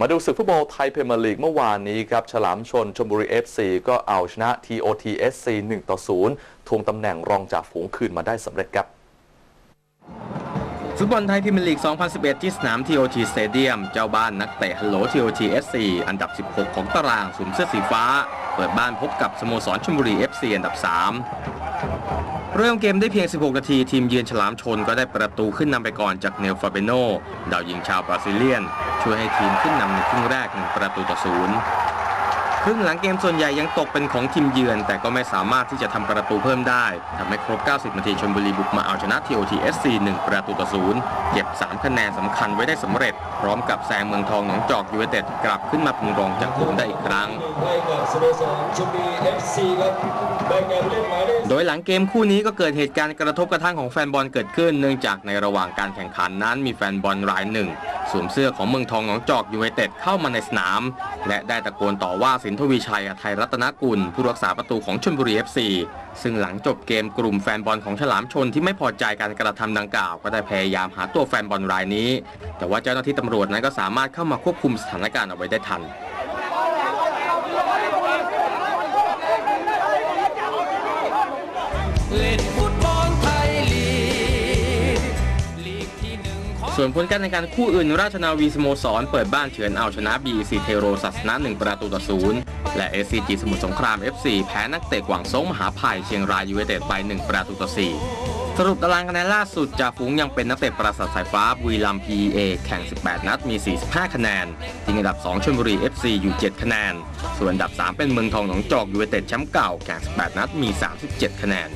มาดูศึกฟุตบอลไทยพรีเมียร์ลีกเมื่อวานนี้ครับ ฉลามชนชลบุรี FC ก็เอาชนะ TOTSC 1 ต่อ 0 ทวงตำแหน่งรองจากฝูงคืนมาได้สำเร็จครับ ฟุตบอลไทยพรีเมียร์ลีก 2011 ที่สนาม TOT Stadium เจ้าบ้านนักเตะฮัลโหล TOT SC อันดับ 16 ของตารางสวมเสื้อสีฟ้า เปิดบ้านพบกับสโมสรชลบุรี FC อันดับ 3 เริ่มเกมได้เพียง 16 นาที ทีมเยือนฉลามชนก็ได้ประตูขึ้นนำไปก่อนจากเนลฟาเบโนดาวยิงชาวบราซิเลียน ช่วยให้ทีมขึ้นนำในครึ่งแรก1ประตูต่อศูนย์ครึ่งหลังเกมส่วนใหญ่ยังตกเป็นของทีมเยือน แต่ก็ไม่สามารถที่จะทำประตูเพิ่มได้ทำให้ครบ 90 นาทีชลบุรีบุกมาเอาชนะ TOT SC 1ประตูต่อศูนย์เก็บ 3 คะแนนสำคัญไว้ได้สำเร็จ พร้อมกับแซงเมืองทองหนองจอกยูไนเต็ดกลับขึ้นมาเป็นรองจากกลุ่มได้อีกครั้งให้กับส โดยหลังเกมคู่นี้ก็เกิดเหตุการณ์กระทบกระทั่งของแฟนบอลเกิดขึ้น เนื่องจากในระหว่างการแข่งขันนั้นมีแฟนบอลรายหนึ่งสวมเสื้อของเมืองทองหนองจอกยูไนเต็ดเข้ามาในสนาม และได้ตะโกนต่อว่าสินทวีชัยอภัยรัตนกุล ผู้รักษาประตูของชลบุรี FC ซึ่งหลังจบเกมกลุ่มแฟนบอลของฉลามชนที่ไม่พอใจการกระทำดังกล่าว ก็ได้พยายามหาตัวแฟนบอลรายนี้ แต่ว่าเจ้าหน้าที่ตำรวจนั้นก็สามารถเข้ามาควบคุมสถานการณ์เอาไว้ได้ทัน เล่นฟุตบอลไทยลีกลีกที่หนึ่งของ ส่วนผลการแข่งขันคู่อื่นราชนาวีสโมสร เปิดบ้านเฉือนเอาชนะ BEC เทโรศาสนะ1ประตูต่อศูนย์และ SCG สมุทรสงคราม FC แพ้นักเตะกวางซงมหาภัยเชียงรายยูไนเต็ดไป 1 ประตูต่อ4สรุปตารางคะแนนล่าสุดจากฝูงยังเป็นนักเตะปราสาทสายฟ้าบุรีรัมย์ PEA แข่ง 18 นัดมี 45 คะแนนทิ้งอันดับ 2ชลบุรี FC อยู่ 7 คะแนน ส่วนอันดับ 3 เป็นเมืองทองหนองจอกยูไนเต็ดแชมป์เก่าแข่ง 18 นัดมี 37 คะแนน